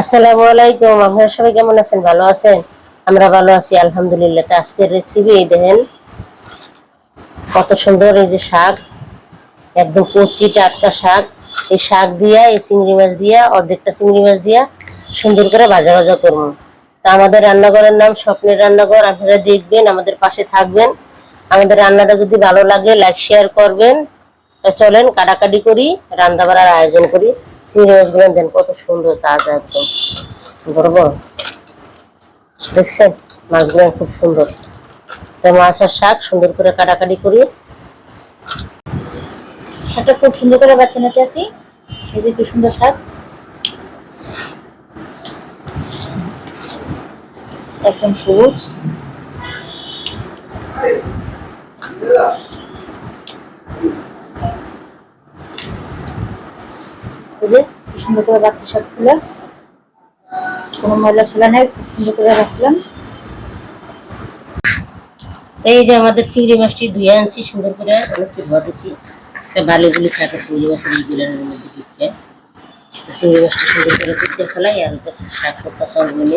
আসসালামু আলাইকুম, আপনারা সবাই কেমন আছেন? ভালো আছেন? আমরা ভালো আছি, আলহামদুলিল্লাহ। তো আজকের রেসিপি দেখেন, কত সুন্দর এই যে শাক, একদম কচি টাটকা শাক। এই শাক দিয়া, এই চিংড়ি মাছ দিয়া, অর্ধেকটা চিংড়ি মাছ দিয়া সুন্দর করে ভাজা ভাজা করব। তা আমাদের রান্নাঘরের নাম স্বপ্নের রান্নাঘর, আপনারা দেখবেন, আমাদের পাশে থাকবেন। আমাদের রান্নাটা যদি ভালো লাগে লাইক শেয়ার করবেন। তা চলেন, কাটাকাটি করি রান্না বাড়ার আয়োজন করি। চিংড়ি মাছগুলো দেন কত সুন্দর তাজা একদম। বড় বড় দেখছেন? মাছগুলো খুব সুন্দর। তো মাছ আর শাক সুন্দর করে কাটাকাটি করি। শাকটা খুব সুন্দর করে বাচ্চা নিতে আসি। এই যে কি সুন্দর শাক। একদম সবুজ এই যে কি সুন্দর করে শাক ফুলে কোনো ময়লা ছেলা সুন্দর করে রাখলাম এই যে আমাদের চিংড়ি মাছটি ধুয়ে আনছি, সুন্দর করে অনেকটা ধোয়া দিছি বালিগুলি থাকে, চিংড়ি মাছের এইগুলোর মধ্যে চিংড়ি মাছটি সুন্দর করে কুটতে ফেলাই, আর সবগুলি।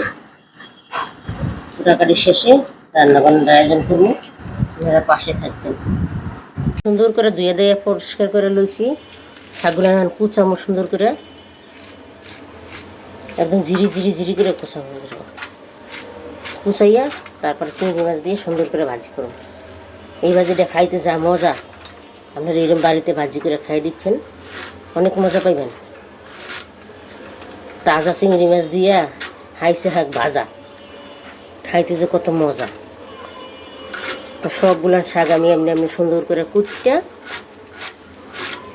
কাটাকাটি শেষে আয়োজন করব। আপনারা পাশে থাকবেন। সুন্দর করে ধুয়ে দিয়ে পরিষ্কার করে লইছি। শাকগুলো কুচামো সুন্দর করে। একদম ঝিরি ঝিরি ঝিরি করে কুচামো কুচাইয়া তারপরে চিংড়ি মাছ দিয়ে সুন্দর করে ভাজি করব। এই ভাজিটা খাইতে যা মজা। আপনারা এরকম বাড়িতে ভাজি করে খাই দিচ্ছেন, অনেক মজা পাইবেন। তাজা চিংড়ি মাছ দিয়া হাইসে হাক ভাজা। খাইতে যে কত মজা। তো সবগুলান শাক আমি এমনি এমনি সুন্দর করে কুটটা,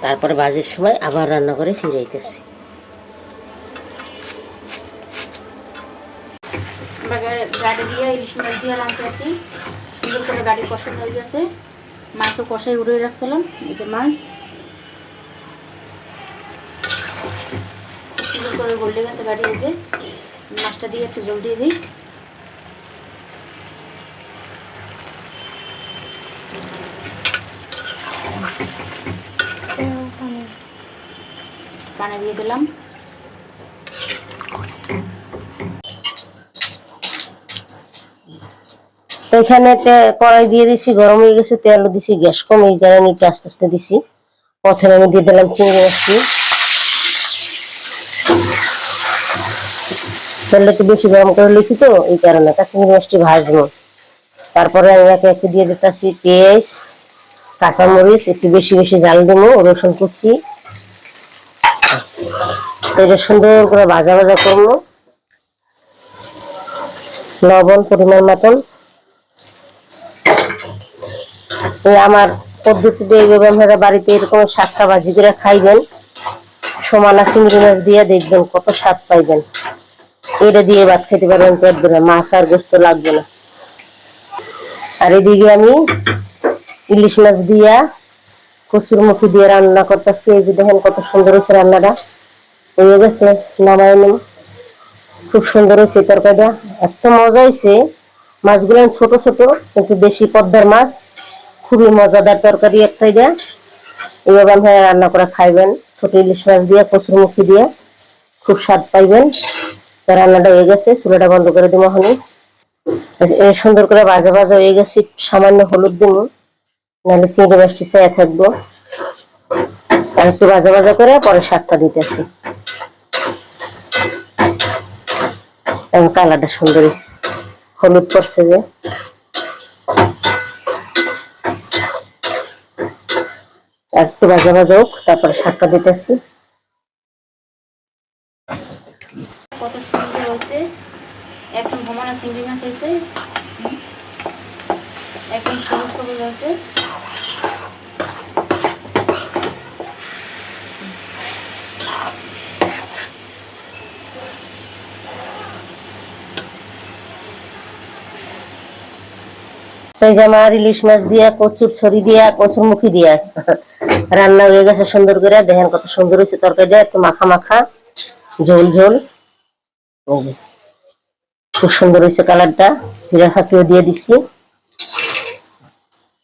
তারপরে ভাজির সময় আবার রান্না করে ফিরাইতেছি। আমরা গাড়ি দিয়ে, ইলিশ মাছ দিয়ে আসি সুন্দর করে গাড়ি কষানো হয়ে গেছে। মাছও কষাই উড়ে রাখছিলাম, এই যে মাছ। সুন্দর করে গলে গেছে গাড়ি, এই মাছটা দিয়ে একটু জল দিয়ে দিই। পানি দিয়ে দিলাম। এখানে কড়াই দিয়ে দিছি, গরম হয়ে গেছে তেল দিছি, গ্যাস কম, এই কারণে একটু আস্তে আস্তে দিছি। প্রথমে আমি দিয়ে দিলাম চিংড়ি মাছটি। তেলটা একটু বেশি গরম করে লিছি তো, এই কারণে চিংড়ি মাছটি ভাজবো। তারপরে আমি একে একে দিয়ে দিতেছি পেঁয়াজ, কাঁচামরিচ, একটু বেশি বেশি জাল দেবো, রসুন কুচি। এটা সুন্দর করে ভাজা ভাজা করব। লবণ পরিমাণ মতন এই আমার পদ্ধতিতে এইভাবে আপনারা বাড়িতে এরকম শাকটা ভাজি করে খাইবেন। সমানা চিংড়ি মাছ দিয়ে দেখবেন কত স্বাদ পাইবেন। এটা দিয়ে ভাত খেতে পারবেন পেট ভরে, মাছ আর গোস্ত লাগবে না। আর এদিকে আমি ইলিশ মাছ দিয়া কচুর মুখি দিয়ে রান্না করতেছি। এই যে দেখেন কত সুন্দর হয়েছে রান্নাটা। হয়ে গেছে নামাই নিম খুব সুন্দর হয়েছে তরকারিটা। এত মজা হয়েছে। মাছগুলো ছোট ছোট কিন্তু বেশি পদ্মার মাছ। খুবই মজাদার তরকারি একটা এটা এইভাবে আপনারা রান্না করে খাইবেন। ছোট ইলিশ মাছ দিয়ে, কচুর মুখি দিয়ে খুব স্বাদ পাইবেন। রান্নাটা হয়ে গেছে, চুলাটা বন্ধ করে দিব হনি সুন্দর করে ভাজা ভাজা হয়ে গেছে, সামান্য হলুদ দিব। নাহলে চিংড়ি মাছটি চেয়ে থাকব। আর একটু ভাজা ভাজা করে পরে শাকটা দিতেছি। এবং কালারটা সুন্দর হলুদ পড়ছে যে। একটু ভাজা ভাজা হোক তারপরে শাকটা দিতেছি। কত সুন্দর হয়েছে। চিংড়ি মাছ হয়েছে। সবুজ সবুজ হয়েছে। তাই যে আমার ইলিশ মাছ দিয়া কচুর ছড়ি দিয়া কচুর মুখি দিয়া। রান্না হয়ে গেছে সুন্দর করে। দেখেন কত সুন্দর হয়েছে তরকারিটা, একটু মাখা মাখা, ঝোল ঝোল। খুব সুন্দর হয়েছে কালারটা। জিরা ফাঁকিও দিয়ে দিছি।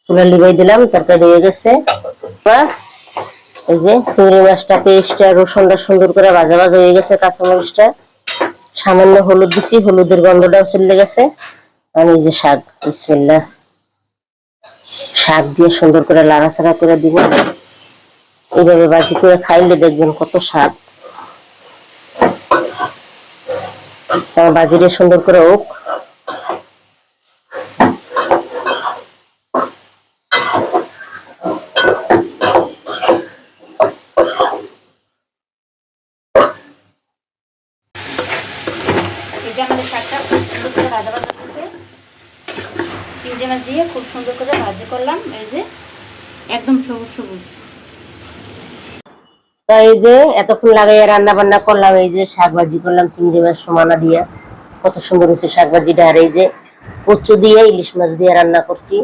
চুলা লিবাই দিলাম, তরকারি হয়ে গেছে। এই যে চিংড়ি মাছটা, পেস্টটা, রসুনটা সুন্দর করে ভাজা ভাজা হয়ে গেছে কাঁচামরিচটা। সামান্য হলুদ দিছি, হলুদের গন্ধটাও চলে গেছে। আর এই যে শাক, বিসমিল্লাহ। শাক দিয়ে সুন্দর করে লাড়াচাড়া করে দিব। এইভাবে বাজি করে খাইলে দেখবেন কত স্বাদ। বাজিরে সুন্দর করে হোক। শাকটা সুন্দর করে ভাজা ভাজা দিয়ে খুব সুন্দর করে ভাজি করলাম। এই যে একদম সবুজ সবুজ। তা এই যে এতক্ষণ লাগাইয়া রান্না বান্না করলাম, এই যে শাক ভাজি করলাম, চিংড়ি মাছ, সমানা দিয়া। কত সুন্দর হয়েছে শাক ভাজিটা আর এই যে কচু দিয়ে ইলিশ মাছ দিয়ে রান্না করছি।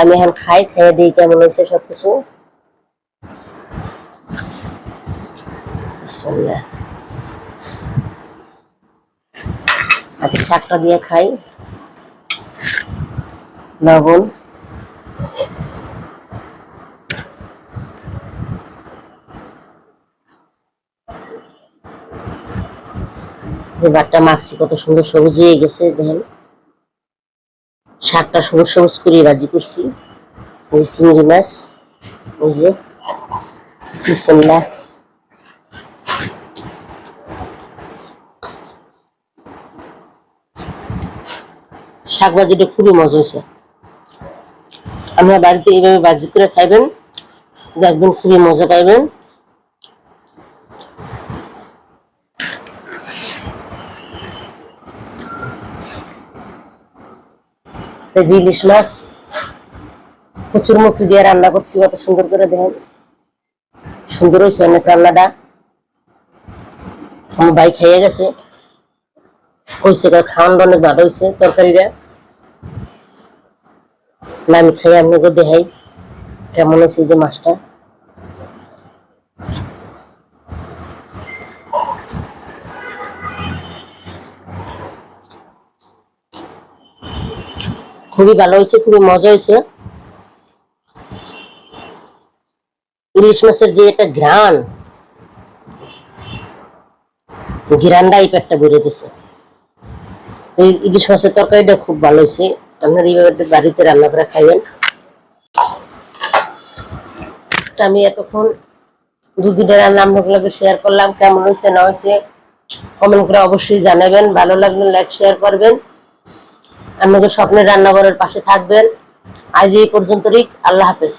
আমি এখন খাই খেয়ে দিই কেমন হয়েছে সবকিছু। বিসমিল্লাহ। শাকটা দিয়ে খাই। লবণ। যে মাখছি কত সুন্দর সবুজ হয়ে গেছে, দেখেন। শাকটা সবুজ সবুজ করে ভাজি করছি। এই চিংড়ি মাছ, এই যে শাক ভাজিটা খুবই মজা হয়েছে। আপনার বাড়িতে এইভাবে ভাজি করে খাইবেন, দেখবেন খুবই মজা পাইবেন। এই যে ইলিশ মাছ, প্রচুর মুখি দিয়ে রান্না করছি অত সুন্দর করে দেখেন। সুন্দর হয়েছে অনেক রান্নাটা। আমার ভাই খাইয়ে গেছে। কইছে খাওয়ানো অনেক ভালো হয়েছে তরকারিটা। আমি খাই আপনাকে দেখাই কেমন হয়েছে যে মাছটা। খুবই ভালো হয়েছে, খুবই মজা হয়েছে। ইলিশ মাছের যে একটা ঘ্রাণ ঘিরানটা এই পেটটা বেড়ে গেছে। এই ইলিশ মাছের তরকারিটা খুব ভালো হয়েছে। আপনার এইভাবে একটু বাড়িতে রান্না করে খাইবেন। আমি এতক্ষণ দু দুটো রান্না আপনাগুলোকে শেয়ার করলাম, কেমন হয়েছে, না হয়েছে কমেন্ট করে অবশ্যই জানাবেন। ভালো লাগলে লাইক শেয়ার করবেন। আপনাদের স্বপ্নের রান্নাঘরের পাশে থাকবেন। আজ এই পর্যন্তই আল্লাহ হাফেজ।